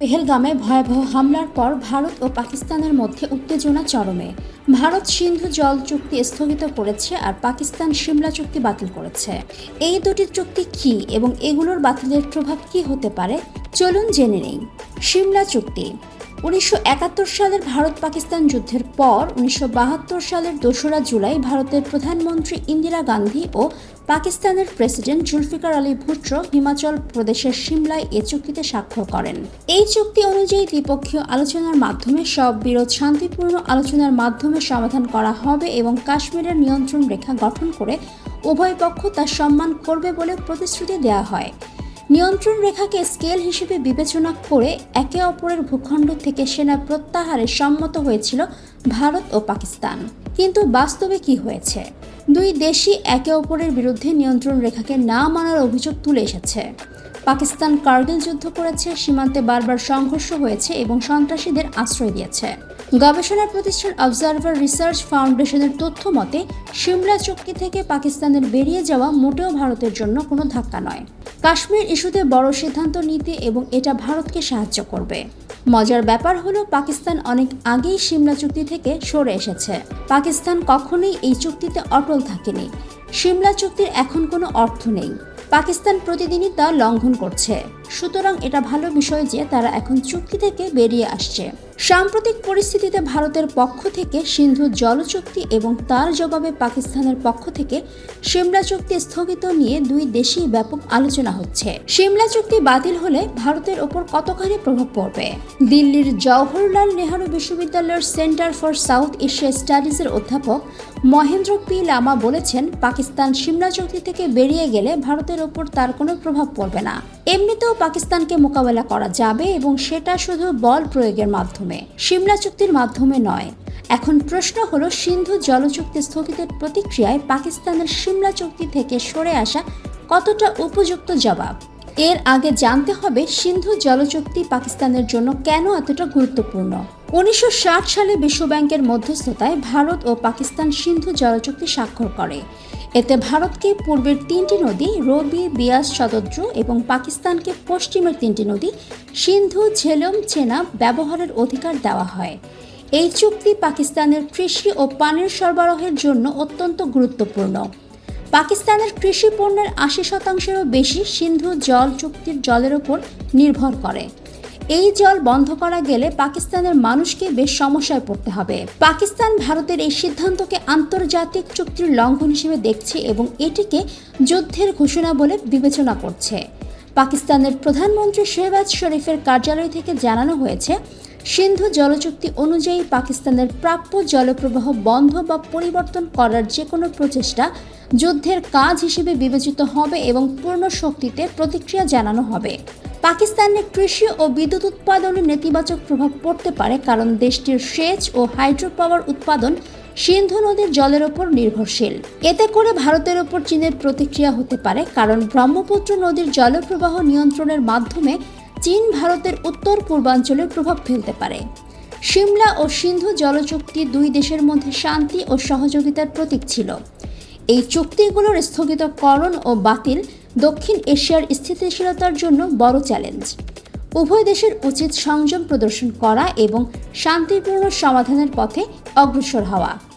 পেহেলগামে ভয়াবহ হামলার পর ভারত ও পাকিস্তানের মধ্যে উত্তেজনা চরমে। ভারত সিন্ধু জল চুক্তি স্থগিত করেছে আর পাকিস্তান সিমলা চুক্তি বাতিল করেছে। এই দুটি চুক্তি কি এবং এগুলোর বাতিলের প্রভাব কি হতে পারে? চলুন জেনে নেই। সিমলা চুক্তি উনিশশো একাত্তর সালের ভারত পাকিস্তান যুদ্ধের পর, উনিশশো বাহাত্তর সালের দোসরা জুলাই ভারতের প্রধানমন্ত্রী ইন্দিরা গান্ধী ও পাকিস্তানের প্রেসিডেন্ট জুলফিকার আলী ভুট্টো হিমাচল প্রদেশের সিমলায় এ চুক্তিতে স্বাক্ষর করেন। এই চুক্তি অনুযায়ী দ্বিপক্ষীয় আলোচনার মাধ্যমে সব বিরোধ শান্তিপূর্ণ আলোচনার মাধ্যমে সমাধান করা হবে এবং কাশ্মীরের নিয়ন্ত্রণ রেখা গঠন করে উভয় পক্ষ তা সম্মান করবে বলে প্রতিশ্রুতি দেওয়া হয়। নিয়ন্ত্রণ রেখাকে স্কেল হিসেবে বিবেচনা করে একে অপরের ভূখণ্ড থেকে সেনা প্রত্যাহারে সম্মত হয়েছিল ভারত ও পাকিস্তান। কিন্তু বাস্তবে কি হয়েছে? দুই দেশই একে অপরের বিরুদ্ধে নিয়ন্ত্রণ রেখাকে না মানার অভিযোগ তুলে এসেছে। পাকিস্তান কার্গিল যুদ্ধ করেছে, সীমান্তে বারবার সংঘর্ষ হয়েছে এবং সন্ত্রাসীদের আশ্রয় দিয়েছে। গবেষণা প্রতিষ্ঠান অবজারভার রিসার্চ ফাউন্ডেশনের তথ্য মতে, সিমলা চুক্তি থেকে পাকিস্তানের বেরিয়ে যাওয়া মোটেও ভারতের জন্য কোনো ধাক্কা নয়। কাশ্মীর ইস্যুতে বড় সিদ্ধান্ত নিতে এবং এটা ভারতকে সাহায্য করবে। মজার ব্যাপার হলো পাকিস্তান অনেক আগেই সিমলা চুক্তি থেকে সরে এসেছে। পাকিস্তান কখনোই এই চুক্তিতে অটল থাকেনি। সিমলা চুক্তির এখন কোনো অর্থ নেই। পাকিস্তান প্রতিদিনই তা লঙ্ঘন করছে। সুতরাং এটা ভালো বিষয় যে তারা এখন চুক্তি থেকে বেরিয়ে আসছে। সাম্প্রতিক পরিস্থিতিতে ভারতের পক্ষ থেকে সিন্ধু জল চুক্তি এবং তার জবাবে পাকিস্তানের পক্ষ থেকে সিমলা চুক্তি স্থগিত নিয়ে দুই দেশেই ব্যাপক আলোচনা হচ্ছে। সিমলা চুক্তি বাতিল হলে ভারতের ওপর কতখানি প্রভাব পড়বে? দিল্লির জওহরলাল নেহরু বিশ্ববিদ্যালয়ের সেন্টার ফর সাউথ এশিয়া স্টাডিজের অধ্যাপক মহেন্দ্র পি লামা বলেছেন, পাকিস্তান সিমলা চুক্তি থেকে বেরিয়ে গেলে ভারতের ওপর তার কোনো প্রভাব পড়বে না। এমনিতেও পাকিস্তানকে মোকাবেলা করা যাবে এবং সেটা শুধু বল প্রয়োগের মাধ্যমে, সিমলা চুক্তির মাধ্যমে নয়। এখন প্রশ্ন হলো, সিন্ধু জলচুক্তি স্থগিতের প্রতিক্রিয়ায় পাকিস্তানের সিমলা চুক্তি থেকে সরে আসা কতটা উপযুক্ত জবাব? এর আগে জানতে হবে, সিন্ধু জলচুক্তি পাকিস্তানের জন্য কেন এতটা গুরুত্বপূর্ণ? উনিশশো ষাট সালে বিশ্বব্যাংকের মধ্যস্থতায় ভারত ও পাকিস্তান সিন্ধু জলচুক্তি স্বাক্ষর করে। এতে ভারতকে পূর্বের তিনটি নদী, রবি, বিয়াস শতদ্রু এবং পাকিস্তানকে পশ্চিমের তিনটি নদী, সিন্ধু, ঝেলম, চেনা ব্যবহারের অধিকার দেওয়া হয়। এই চুক্তি পাকিস্তানের কৃষি ও পানির সরবরাহের জন্য অত্যন্ত গুরুত্বপূর্ণ। পাকিস্তানের কৃষি পণ্যের আশি শতাংশেরও বেশি সিন্ধু জল চুক্তির জলের ওপর নির্ভর করে। এই জল বন্ধ করা গেলে পাকিস্তানের মানুষকে বেশ সমস্যায় পড়তে হবে। পাকিস্তান ভারতের এই সিদ্ধান্তকে আন্তর্জাতিক চুক্তির লঙ্ঘন হিসেবে দেখছে এবং এটিকে যুদ্ধের ঘোষণা বলে বিবেচনা করছে। পাকিস্তানের প্রধানমন্ত্রী শেহবাজ শরীফের কার্যালয় থেকে জানানো হয়েছে, সিন্ধু জলচুক্তি অনুযায়ী পাকিস্তানের প্রাপ্য জলপ্রবাহ বন্ধ বা পরিবর্তন করার যে কোনো প্রচেষ্টা যুদ্ধের কাজ হিসেবে বিবেচিত হবে এবং পূর্ণ শক্তিতে প্রতিক্রিয়া জানানো হবে। পাকিস্তানের কৃষি ও বিদ্যুৎ উৎপাদনে নেতিবাচক প্রভাব পড়তে পারে কারণ দেশটির সেচ ও হাইড্রো পাওয়ার উৎপাদন সিন্ধু নদীর জলের ওপর নির্ভরশীল। এতে করে ভারতের ওপর চীনের প্রতিক্রিয়া হতে পারে কারণ ব্রহ্মপুত্র নদীর জলপ্রবাহ নিয়ন্ত্রণের মাধ্যমে চীন ভারতের উত্তর পূর্বাঞ্চলে প্রভাব ফেলতে পারে। সিমলা ও সিন্ধু জলচুক্তি দুই দেশের মধ্যে শান্তি ও সহযোগিতার প্রতীক ছিল। এই চুক্তিগুলোর স্থগিতকরণ ও বাতিল দক্ষিণ এশিয়ার স্থিতিশীলতার জন্য বড় চ্যালেঞ্জ। উভয় দেশের উচিত সংযম প্রদর্শন করা এবং শান্তিপূর্ণ সমাধানের পথে অগ্রসর হওয়া।